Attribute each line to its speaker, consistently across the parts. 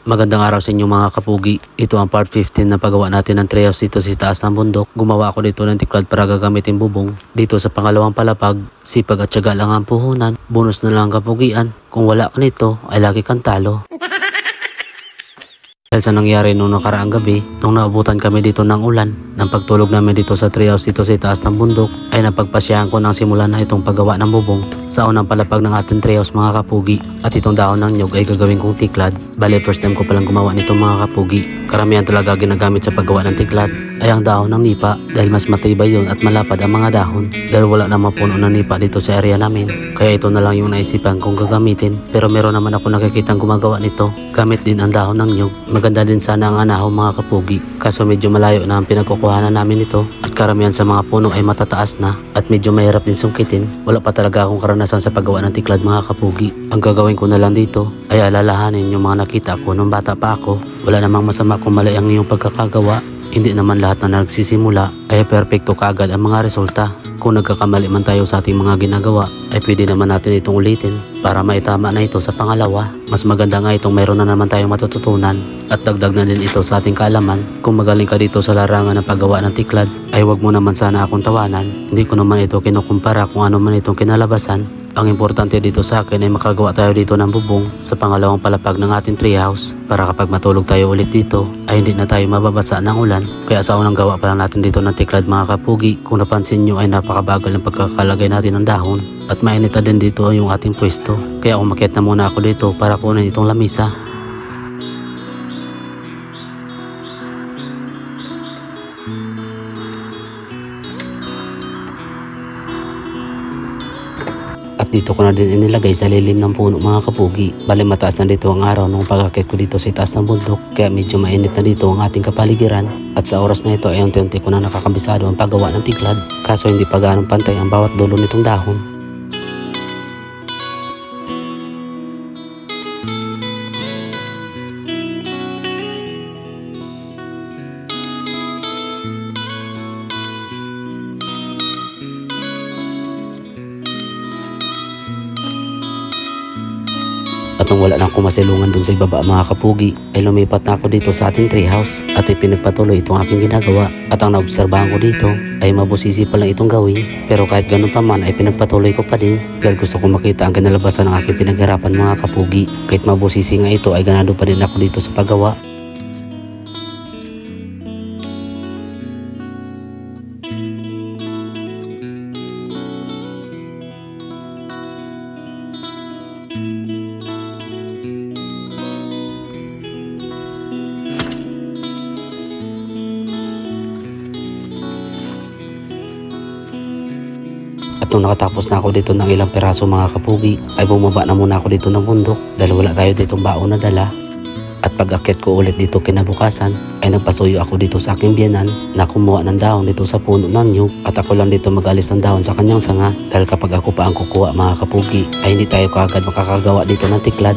Speaker 1: Magandang araw sa inyo mga kapugi. Ito ang part 15 na paggawa natin ng treehouse dito sa taas ng bundok. Gumawa ako dito ng tiklad para gagamitin bubong. Dito sa pangalawang palapag, sipag at syaga lang ang puhunan. Bonus na lang ang kapugian. Kung wala ka nito, ay lagi kang talo. Dahil sa nangyari nung nakaraang gabi, nung naabutan kami dito ng ulan, ng pagtulog namin dito sa treehouse dito sa taas ng bundok, ay napagpasyahan ko ng simulan na itong paggawa ng bubong sa unang palapag ng ating treehouse mga kapugi. At itong dahon ng nyog ay gagawin kong tiklad. Bale, first time ko palang gumawa nitong mga kapugi. Karamihan talaga ginagamit sa paggawa ng tiklad ay ang dahon ng nipa dahil mas matibay yun at malapad ang mga dahon dahil wala namang puno ng nipa dito sa area namin. Kaya ito na lang yung naisipan kong gagamitin pero meron naman ako nakikitang gumagawa nito. Gamit din ang dahon ng nyug. Maganda din sana ang anahaw mga kapugi kaso medyo malayo na ang pinagkukuhanan namin ito at karamihan sa mga puno ay matataas na at medyo mahirap din sungkitin. Wala pa talaga akong karanasan sa paggawa ng tiklad mga kapugi. Ang gagawin ko na lang dito ay alalahanin yung mga nakita ko nung bata pa ako. Wala namang masama kung mali ang iyong pagkakagawa hindi naman lahat na nagsisimula ay perpekto kaagad ang mga resulta. Kung nagkakamali man tayo sa ating mga ginagawa, ay pwede naman natin itong ulitin para maitama na ito sa pangalawa. Mas maganda nga itong mayroon na naman tayong matututunan at dagdag na din ito sa ating kaalaman. Kung magaling ka dito sa larangan ng paggawa ng tiklad, ay wag mo naman sana akong tawanan. Hindi ko naman ito kinukumpara kung ano man itong kinalabasan. Ang importante dito sa akin ay makagawa tayo dito ng bubong sa pangalawang palapag ng ating treehouse para kapag matulog tayo ulit dito ay hindi na tayo mababasa ng ulan. Kaya sa unang gawa pa lang natin dito ng tiklad mga kapugi, kung napansin nyo ay napakabagal ng pagkakalagay natin ng dahon at mainit na din dito yung ating pwesto. Kaya umakyat na muna ako dito para kunin itong lamisa. At dito ko na din inilagay sa lilim ng puno mga kapugi. Bali mataas na dito ang araw nung pagkakit ko dito sa taas ng bundok. Kaya medyo mainit na dito ang ating kapaligiran. At sa oras na ito ay unti-unti ko na nakakabisado ang paggawa ng tiklad. Kaso hindi pa ganong pantay ang bawat dulo nitong dahon. At nung wala na akong masilungan dun sa ibaba mga kapugi, ay lumipat na ako dito sa ating treehouse at ipinagpatuloy itong aking ginagawa. At ang naobserbahan ko dito ay mabusisi pa lang itong gawin. Pero kahit ganun pa man ay pinagpatuloy ko pa din dahil gusto ko makita ang kinalabasan ng aking pinagharapan mga kapugi. Kahit mabusisi nga ito ay ganado pa din ako dito sa paggawa. At nung nakatapos na ako dito ng ilang peraso mga kapugi, ay bumaba na muna ako dito ng bundok dahil wala tayo ditong baon na dala. At pag akit ko ulit dito kinabukasan, ay nagpasuyo ako dito sa aking biyanan na kumuha ng dahon dito sa puno ng nyug at ako lang dito magalis ng dahon sa kanyang sanga dahil kapag ako pa ang kukuha mga kapugi ay hindi tayo kaagad makakagawa dito ng tiklad.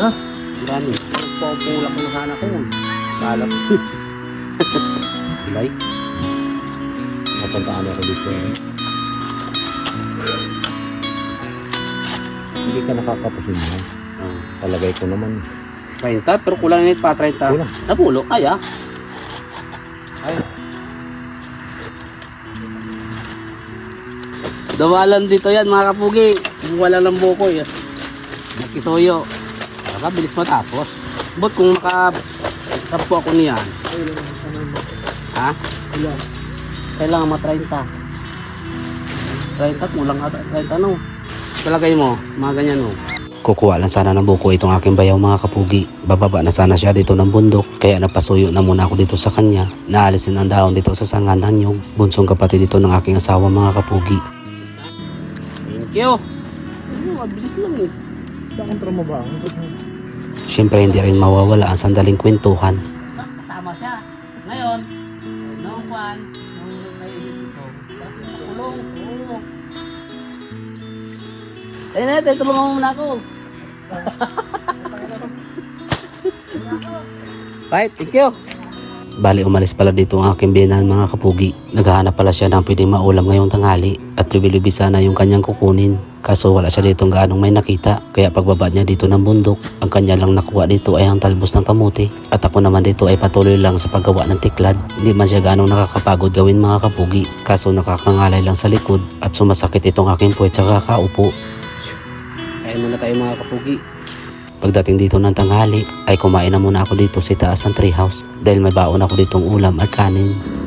Speaker 1: Ha? Dami. Pupulak na sana ko. Kala ko. Like? Napuntaan ako dito. eh.
Speaker 2: Hindi ka nakakapusin mo.
Speaker 1: Ah.
Speaker 2: Palagay ko naman.
Speaker 1: 30, pero kulang na pa 30.
Speaker 2: Kulang.
Speaker 1: Napulo, kaya. Ay. Dawalan dito yan mga kapugi. Wala ng buko yan. Nakisuyo. Para bilis matapos. But kung maka sampo ako niyan. Ha? Kailangan ma 30. 30 kulang ata 30 no. Talagay mo, mga ganyan mo. Kukuha lang sana ng buko itong aking bayaw mga kapugi. Bababa na sana siya dito ng bundok. Kaya napasuyo na muna ako dito sa kanya. Naalisin ang dahon dito sa sangan ng nyog. Bunsong kapatid dito ng aking asawa mga kapugi. Thank you. Ano, mabilis lang eh.
Speaker 2: Sa kontra mo ba?
Speaker 1: Siyempre hindi rin mawawala ang sandaling kwentuhan.
Speaker 3: kasama siya. Ngayon, noong kwan, nung naisip ito, kulong, oo. Eh, natin, tulungan mo muna ako.
Speaker 1: Right, thank you. Bali umalis pala dito ang aking biyanan mga kapugi. Naghahanap pala siya ng pwedeng maulam ngayong tanghali at lubi-lubi sana yung kanyang kukunin. Kaso wala siya dito gaanong may nakita. Kaya pagbaba niya dito ng bundok, ang kanya lang nakuha dito ay ang talbos ng kamuti. At ako naman dito ay patuloy lang sa paggawa ng tiklad. Hindi man siya gaanong nakakapagod gawin mga kapugi. Kaso nakakangalay lang sa likod at sumasakit itong aking puwet sa kakaupo. Kain muna tayo mga kapugi. Pagdating dito ng tanghali, ay kumain na muna ako dito sa taas ng treehouse dahil may baon ako ditong ulam at kanin.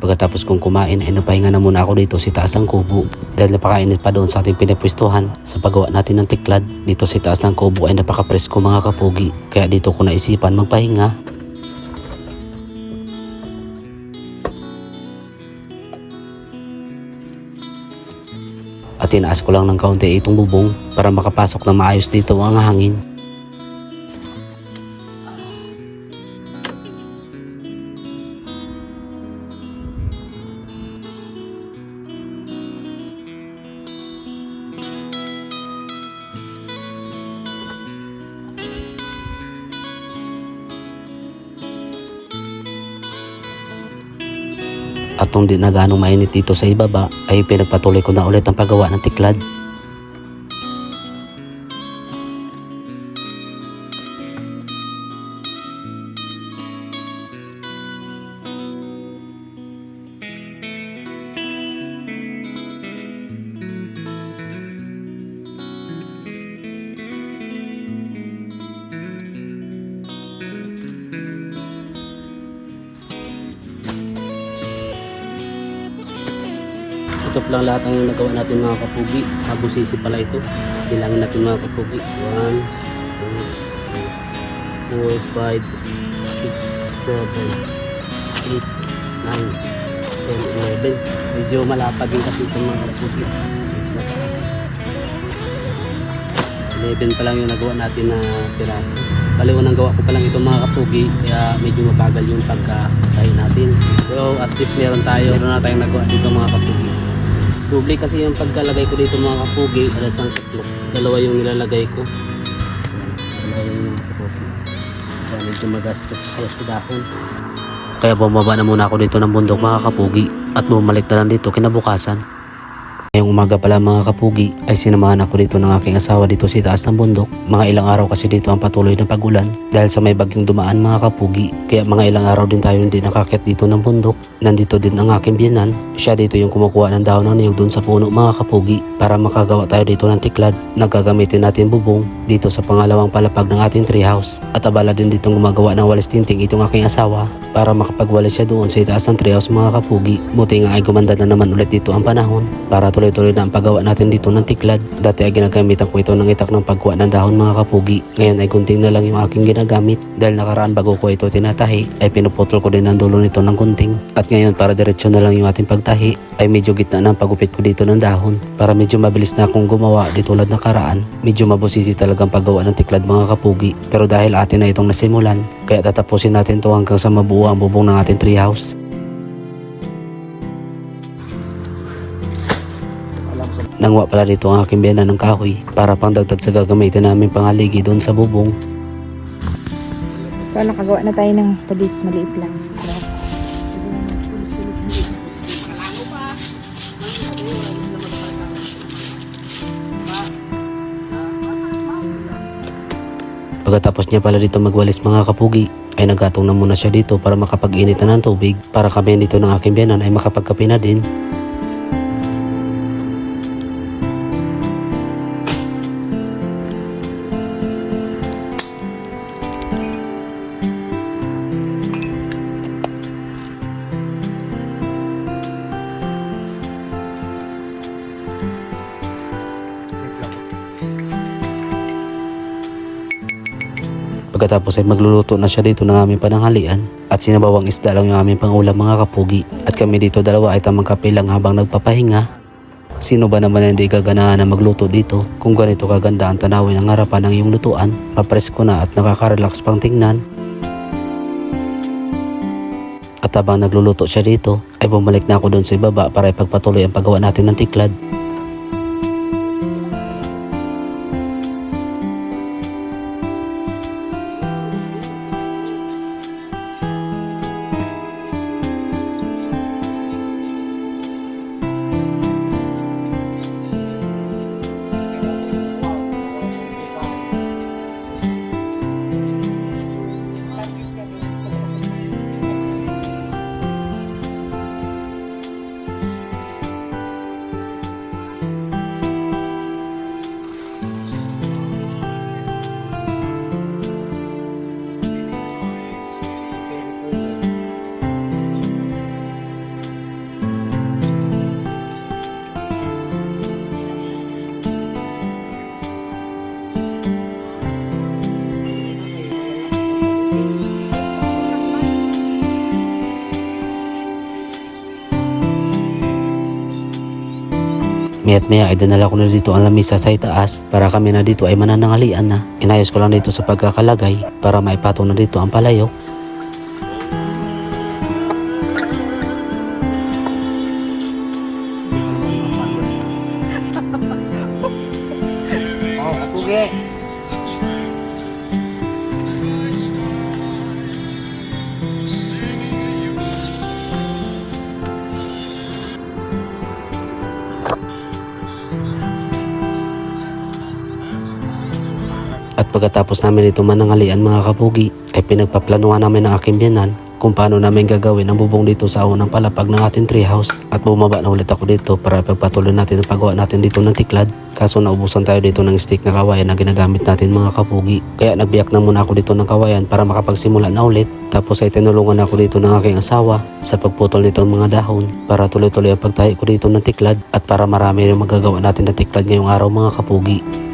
Speaker 1: Pagkatapos kong kumain ay napahinga na muna ako dito sa taas ng kubo dahil napakainit pa doon sa ating pinapwestuhan sa paggawa natin ng tiklad. Dito sa taas ng kubo ay napakapresko mga kapugi kaya dito ko naisipan magpahinga. At tinaas ko lang ng kaunti itong bubong para makapasok na maayos dito ang hangin. Nung di na ganong mainit dito sa ibaba, ay pinagpatuloy ko na ulit ang paggawa ng tiklad. Ito lang lahat ang nagawa natin mga kapugi. Abusisi pala ito. Bilangin natin mga kapugi. 1, 2, 4, 5, 6, 7, 8, 9, 10, 11. Medyo malapad din kasi itong mga kapugi. Mataas. 11 pa lang yung nagawa natin na piraso. Bali unang gawa ko pa lang itong mga kapugi kaya medyo mabagal yung pagkakain natin. So at least meron tayo, meron na tayong nagawa dito mga kapugi. Doble kasi yung pagkalagay ko dito mga kapugi, alas ang tatlok. Dalawa yung nilalagay ko. Dalawa yung mga kapugi. Kaya medyo magastos siya sa dahon. Kaya bumaba na muna ako dito ng bundok mga kapugi at bumalik na lang dito kinabukasan. Ngayong umaga pala mga kapugi ay sinamahan ako dito ng aking asawa dito sa taas ng bundok. Mga ilang araw kasi dito ang patuloy na pagulan dahil sa may bagyong dumaan mga kapugi. Kaya mga ilang araw din tayo hindi nakakit dito ng bundok. Nandito din ang aking biyanan. Siya dito yung kumukuha ng dahon ng niyog doon sa puno mga kapugi para makagawa tayo dito ng tiklad. Nagagamitin natin bubong dito sa pangalawang palapag ng ating treehouse. At abala din ditong gumagawa ng walis tinting itong aking asawa para makapagwalis siya doon sa itaas ng treehouse mga kapugi. Buti nga ay gumanda na naman ulit dito ang panahon para tuloy-tuloy na ang paggawa natin dito ng tiklad. Dati ay ginagamitan ko ito ng itak ng pagkuha ng dahon mga kapugi. Ngayon ay gunting na lang yung aking ginagamit. Dahil nakaraan bago ko ito tinatahi ay pinuputol ko din ang dulo nito ng gunting. At ngayon para diretsyo na lang yung ating pagtahi ay medyo gitna na ang pagupit ko dito ng dahon. Para medyo mabilis na akong gumawa di tulad nakaraan. Medyo mabusisi talagang paggawa ng tiklad mga kapugi. Pero dahil atin na itong nasimulan, kaya tatapusin natin to hanggang sa mabuo ang bubong ng ating treehouse. Nangwa pala dito ang aking biyana ng kahoy para pang dagdag sa gagamitin namin pangaligi doon sa bubong.
Speaker 4: So, nakagawa na tayo ng pulis. Maliit lang.
Speaker 1: Pagkatapos niya pala dito magwalis mga kapugi, ay naggatong na muna siya dito para makapag-init na ng tubig para kami dito ng aking biyanan ay makapagkape na din. Pagkatapos ay magluluto na siya dito ng aming pananghalian at sinabawang isda lang yung aming pangulam mga kapugi. At kami dito dalawa ay tamang kape lang habang nagpapahinga. Sino ba naman hindi gaganahan na magluto dito kung ganito kaganda ang tanawin ang harapan ng iyong lutuan, papresko na at nakaka-relax pang tingnan. At habang nagluluto siya dito, ay bumalik na ako doon sa ibaba para ipagpatuloy ang paggawa natin ng tiklad. Mayat maya ay dinala ko na dito ang lamisa sa itaas para kami na dito ay mananangalian na. Inayos ko lang dito sa pagkakalagay para maipatong na dito ang palayok. Pagkatapos namin ito manangalian mga kapugi, ay pinagpaplanuhan namin ng aking biyanan kung paano namin gagawin ang bubong dito sa unang palapag ng ating treehouse. At bumaba na ulit ako dito para pagpatuloy natin ang paggawa natin dito ng tiklad. Kaso naubusan tayo dito ng stick na kawayan na ginagamit natin mga kapugi. Kaya nagbiyak na muna ako dito ng kawayan para makapagsimula na ulit. Tapos ay tinulungan ako dito ng aking asawa sa pagputol nito ng mga dahon para tuloy-tuloy ang pagtahi ko dito ng tiklad at para marami rin magagawa natin ng tiklad ngayong araw mga kapugi.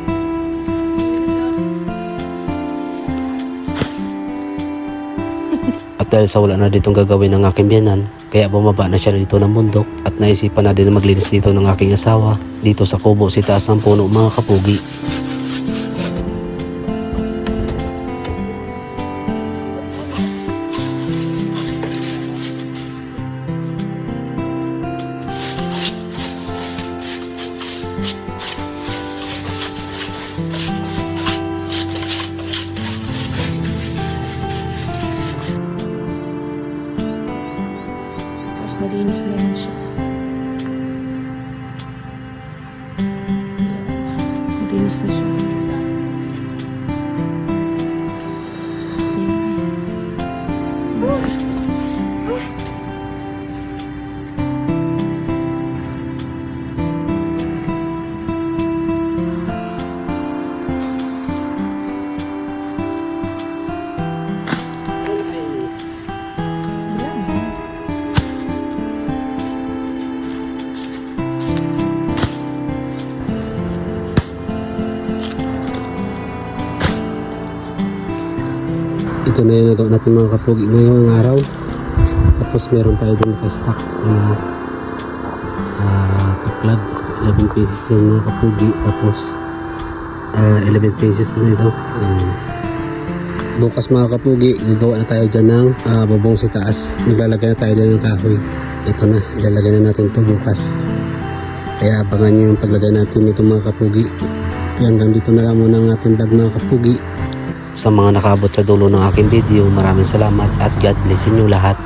Speaker 1: At dahil sa wala na ditong gagawin ng aking biyanan, kaya bumaba na siya dito ng bundok at naisipan na din maglinis dito ng aking asawa dito sa kubo si taas ng puno mga kapugi.
Speaker 4: Nalinis na
Speaker 1: Ito na yung nagawa natin mga kapugi ngayong araw. Tapos meron tayo dun naka-stock na uh, tiklad. 11 pieces yan mga kapugi. Tapos ah, 11 pieces na ito. Ayan. bukas mga kapugi, gagawa na tayo dyan ng uh, bubong sa taas. Maglalagay na tayo dyan ng kahoy. Ito na, ilalagay na natin ito bukas. Kaya abangan nyo yung paglagay natin nito mga kapugi. Kaya hanggang dito na lang muna ang ating vlog mga kapugi. Sa mga nakaabot sa dulo ng aking video, maraming salamat at God bless inyo lahat.